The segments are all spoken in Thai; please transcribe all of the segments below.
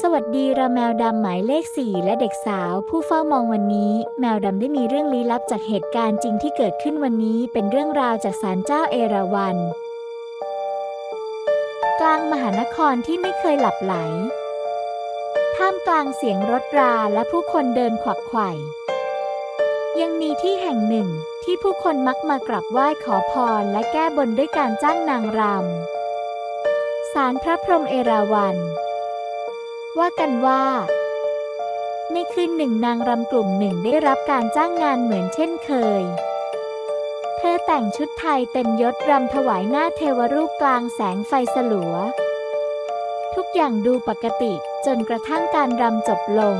สวัสดีเราแมวดำหมายเลขสี่และเด็กสาว ผู้เฝ้ามองวันนี้ แมวดำได้มีเรื่องลี้ลับจากเหตุการณ์จริงที่เกิดขึ้นวันนี้ เป็นเรื่องราวจากศาลเจ้าเอราวัณกลางมหานครที่ไม่เคยหลับไหล ท่ามกลางเสียงรถราและผู้คนเดินขวักไขว่ยังมีที่แห่งหนึ่งที่ผู้คนมักมากราบไหว้ขอพรและแก้บนด้วยการจ้างนางรำศาลพระพรหมเอราวัณ ว่ากันว่า ในคืนหนึ่งนางรำกลุ่มหนึ่งได้รับการจ้างงานเหมือนเช่นเคย เธอแต่งชุดไทยเต็มยศรำถวายหน้าเทวรูปกลางแสงไฟสลัว ทุกอย่างดูปกติจนกระทั่งการรำจบลง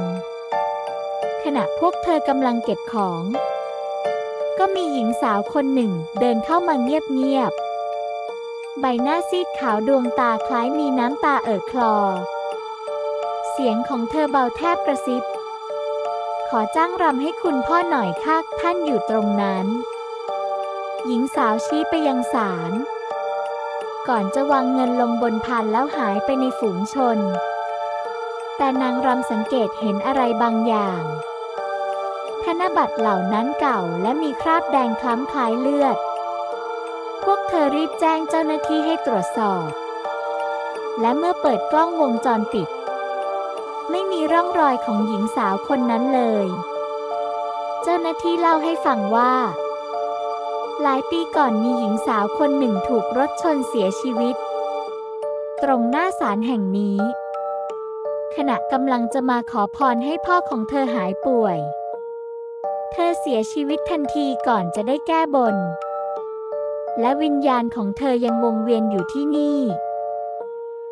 ขณะพวกเธอกำลังเก็บของ ก็มีหญิงสาวคนหนึ่งเดินเข้ามาเงียบๆใบหน้าซีดขาวดวงตาคล้ายมีน้ำตาเอ่อคลอ สียงของเธอเบาแทบกระซิบ ขอจ้างรำให้คุณพ่อหน่อยค่ะท่านอยู่ตรงนั้น หญิงสาวชี้ไปยังศาล ก่อนจะวางเงินลงบนพานแล้วหายไปในฝูงชน แต่นางรำสังเกตเห็นอะไรบางอย่าง ธนบัตรเหล่านั้นเก่าและมีคราบแดงคล้ำคล้ายเลือด พวกเธอรีบแจ้งเจ้าหน้าที่ให้ตรวจสอบ และเมื่อเปิดกล้องวงจรปิด ไม่มีร่องรอยของหญิงสาวคนนั้นเลย เจ้าหน้าที่เล่าให้ฟังว่า หลายปีก่อนมีหญิงสาวคนหนึ่งถูกรถชนเสียชีวิต ตรงหน้าศาลแห่งนี้ ขณะกำลังจะมาขอพรให้พ่อของเธอหายป่วย เธอเสียชีวิตทันทีก่อนจะได้แก้บนและวิญญาณของเธอยังวงเวียนอยู่ที่นี่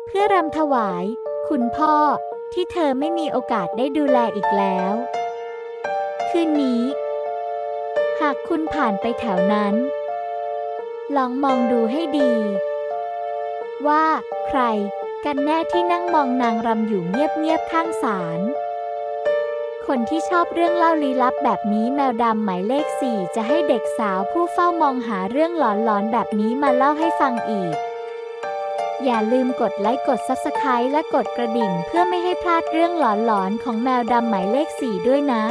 เพื่อรำถวาย คุณพ่อ ที่เธอไม่มีโอกาสได้ดูแลอีกแล้ว คืนนี้ หากคุณผ่านไปแถวนั้น ลองมองดูให้ดี ว่าใครกันแน่ที่นั่งมองนางรำอยู่เงียบๆข้างศาลคนที่ชอบเรื่องเล่าลี้ลับแบบนี้แมวดำหมายเลขสี่จะให้เด็กสาวผู้เฝ้ามองหาเรื่องหลอนๆแบบนี้มาเล่าให้ฟังอีก อย่าลืมกดไลค์กด Subscribe และกดกระดิ่ง เพื่อไม่ให้พลาดเรื่องหลอนๆของแมวดำหมายเลขสี่ด้วยนะ